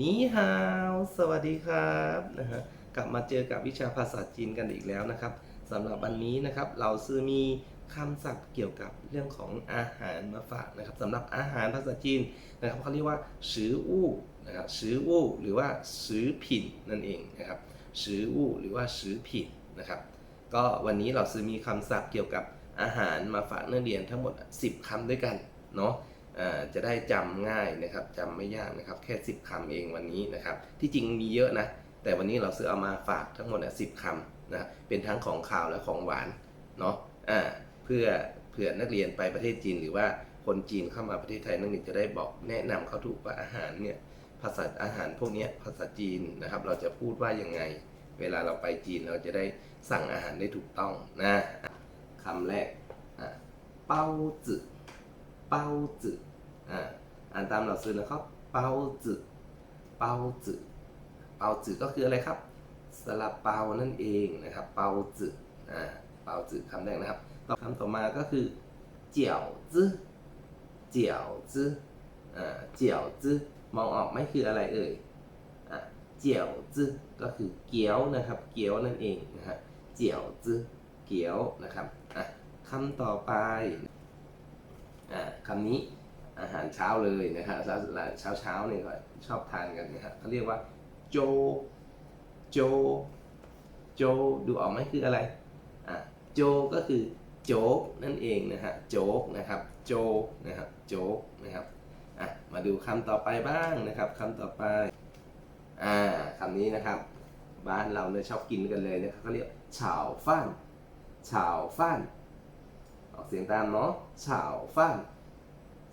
นี่ฮาวสวัสดีครับนะฮะกลับมาเจอกับวิชาภาษาจีนกันอีกแล้วนะครับสำหรับวันนี้นะครับเราซื้อมีคำศัพท์เกี่ยวกับเรื่องของอาหารมาฝากนะครับสำหรับอาหารภาษาจีนนะครับเขาเรียกว่าสืออู้นะครับสืออู้หรือว่าสือผินนั่นเองนะครับสืออู้หรือว่าสือผินนะครับก็วันนี้เราซื้อมีคำศัพท์เกี่ยวกับอาหารมาฝากนักเรียนทั้งหมด 10คำด้วยกันเนาะ จะได้จำง่ายนะครับจำไม่ยากนะครับ แค่ 10คำเองวันนี้นะครับ ที่จริงมีเยอะนะ แต่วันนี้เราซื้อเอามาฝากทั้งหมดสิบคำนะเป็นทั้งของข่าวและของหวานเนาะอ่าเพื่อเผื่อนักเรียนไปประเทศจีน หรือว่าคนจีนเข้ามาประเทศไทยนักเรียนจะได้บอกแนะนำเขาถูกว่าอาหารเนี่ยภาษาอาหารพวกนี้ภาษาจีนนะครับ เราจะพูดว่ายังไง เวลาเราไปจีนเราจะได้สั่งอาหารได้ถูกต้องนะคำแรกเป้าจื่อเป้าจื่อ อ่าอ่านตามหลักสูตรนะครับเปาจือเปาจือเปาจือก็คืออะไรครับสลาเปานั่นเองนะครับ เปาจืออ่าเปาจือคำแรกนะครับต่อคำต่อมาก็คือเจียวจื้อเจียวจื้ออ่าเจียวจื้อมองออกไหมคืออะไรเอ่ยอะเจียวจื้อก็คือเกี๊ยวนะครับ เกี๊ยวนั่นเองนะฮะเจียวจื้อเกี๊ยวนะครับอะคำต่อไปอ่าคำนี้ อาหารเช้าเลยนะครับเช้าเช้าเช้าเนี่ยก็ชอบทานกันนะครับเขาเรียกว่าโจ โจ โจดูออกไหมคืออะไรอะโจก็คือโจ๊กนั่นเองนะฮะโจ๊กนะครับโจนะครับโจ๊กนะครับอะมาดูคำต่อไปบ้างนะครับคำต่อไปอ่าคำนี้นะครับ บ้านเราเนี่ยชอบกินกันเลยนะครับเขาเรียกฉาวฟ้านฉาวฟ้านออกเสียงตามเนาะฉาวฟ้าน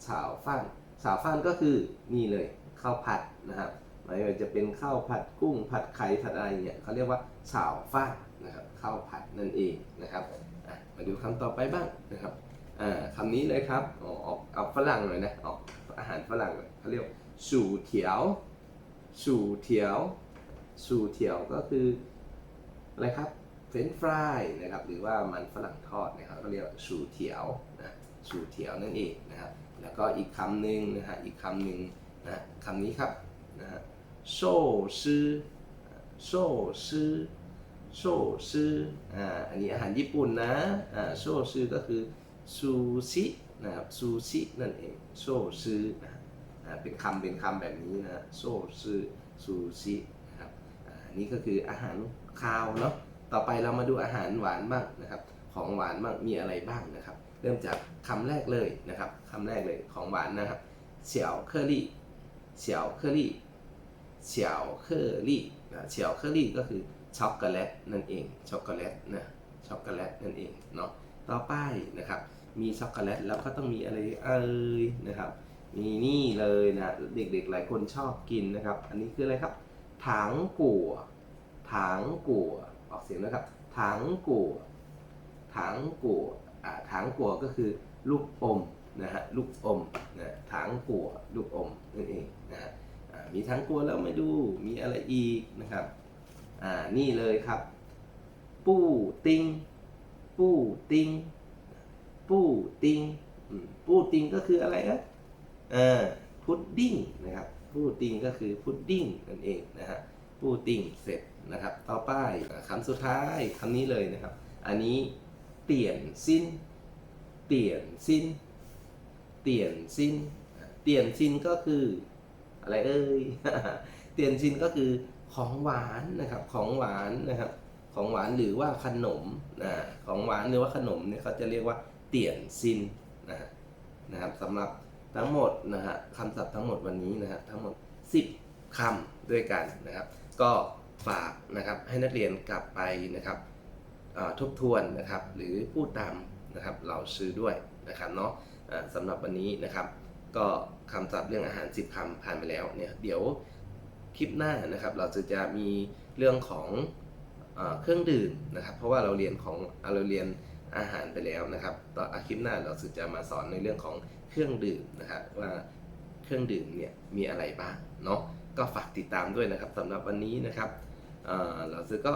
ฉาวฟ่านฉาวฟ่านก็คือนี่เลยข้าวผัดนะครับไม่ว่าจะเป็นข้าวผัดกุ้งผัดไข่ผัดอะไรเนี่ยเขาเรียกว่าฉาวฟ่านนะครับข้าวผัดนั่นเองนะครับมาดูคำต่อไปบ้างนะครับอ่าคำนี้เลยครับออกออกเอาฝรั่งหน่อยนะออกอาหารฝรั่งเขาเรียกสู่เถียวสู่เถียวสู่เถียวก็คืออะไรครับเฟรนฟรายนะครับหรือว่ามันฝรั่งทอดนะครับเขาเรียกสู่เถียวนะ สูเถียวนั่นเองนะครับแล้วก็อีกคำหนึ่งนะฮะอีกคำหนึ่งนะคำนี้ครับนะฮะโซซื้อโซซื้อโซซื้ออ่าอันนี้อาหารญี่ปุ่นนะอ่าโซซื้อก็คือซูชินะครับซูชินั่นเองโซซื้อนะเป็นคำเป็นคำแบบนี้นะโซซื้อซูชินะครับอ่าอันนี้ก็คืออาหารคาวเนาะต่อไปเรามาดูอาหารหวานบ้างนะครับ ของหวานบ้างมีอะไรบ้างนะครับ เริ่มจากคำแรกเลยนะครับคำแรกเลยของหวานนะครับเฉียวเคอรี่เฉียวเคอรี่เฉียวเคอรี่นะเฉียวเคอรี่ก็คือช็อกโกแลตนั่นเองช็อกโกแลตนะช็อกโกแลตนั่นเองเนาะต่อไปนะครับ มีช็อกโกแลตแล้วก็ต้องมีอะไรเอ่ยนะครับ มีนี่เลยนะเด็กๆหลายคนชอบกินนะครับ อันนี้คืออะไรครับถางกัวถางกัวออกเสียงนะครับถางกัวถางกัว ถางกัวก็คือลูกอมนะฮะลูกอมนะถางกัวลูกอมนั่นเองนะฮะมีถางกัวแล้วมาดูมีอะไรอีกนะครับอ่านี่เลยครับ ปู้ติงปู้ติงปู้ติงปู้ติงก็คืออะไรนะอ่าพุดดิ้งนะครับปู้ติงก็คือพุดดิ้งนั่นเองนะฮะปู้ติงเสร็จนะครับ ต่อไปคำสุดท้ายคำนี้เลยนะครับ อันนี้ เตี่ยนซินเตี่ยนซินเตี่ยนซินเตี่ยนซินก็คืออะไรเอ่ยเตี่ยนซินก็คือของหวานนะครับของหวานนะครับของหวานหรือว่าขนมนะของหวานหรือว่าขนมเนี่ยเขาจะเรียกว่าเตี่ยนซินนะนะครับสำหรับทั้งหมดนะฮะคำศัพท์ทั้งหมดวันนี้นะฮะทั้งหมด 10คำด้วยกันนะครับ ก็ฝากนะครับให้นักเรียนกลับไปนะครับ ทบทวนนะครับหรือพูดตามนะครับเราซื้อด้วยนะครับเนาะสำหรับวันนี้นะครับก็คำศัพท์เรื่องอาหาร 10คำผ่านไปแล้วเนี่ยเดี๋ยวคลิปหน้านะครับเราจะจะมีเรื่องของเอเครื่องดื่มนะครับเพราะว่าเราเรียนของเราเรียนอาหารไปแล้วนะครับต่ออาคลิปหน้าเราจะมาสอนในเรื่องของเครื่องดื่มนะครับว่าเครื่องดื่มเนี่ยมีอะไรบ้างเนาะก็ฝากติดตามด้วยนะครับสำหรับวันนี้นะครับเอ่อเราซื้อก็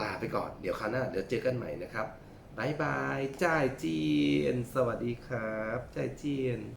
ลาไปก่อน เดี๋ยวคราวหน้าเดี๋ยวเจอกันใหม่นะครับบายบาย จ่ายเจียน สวัสดีครับ จ่ายเจียน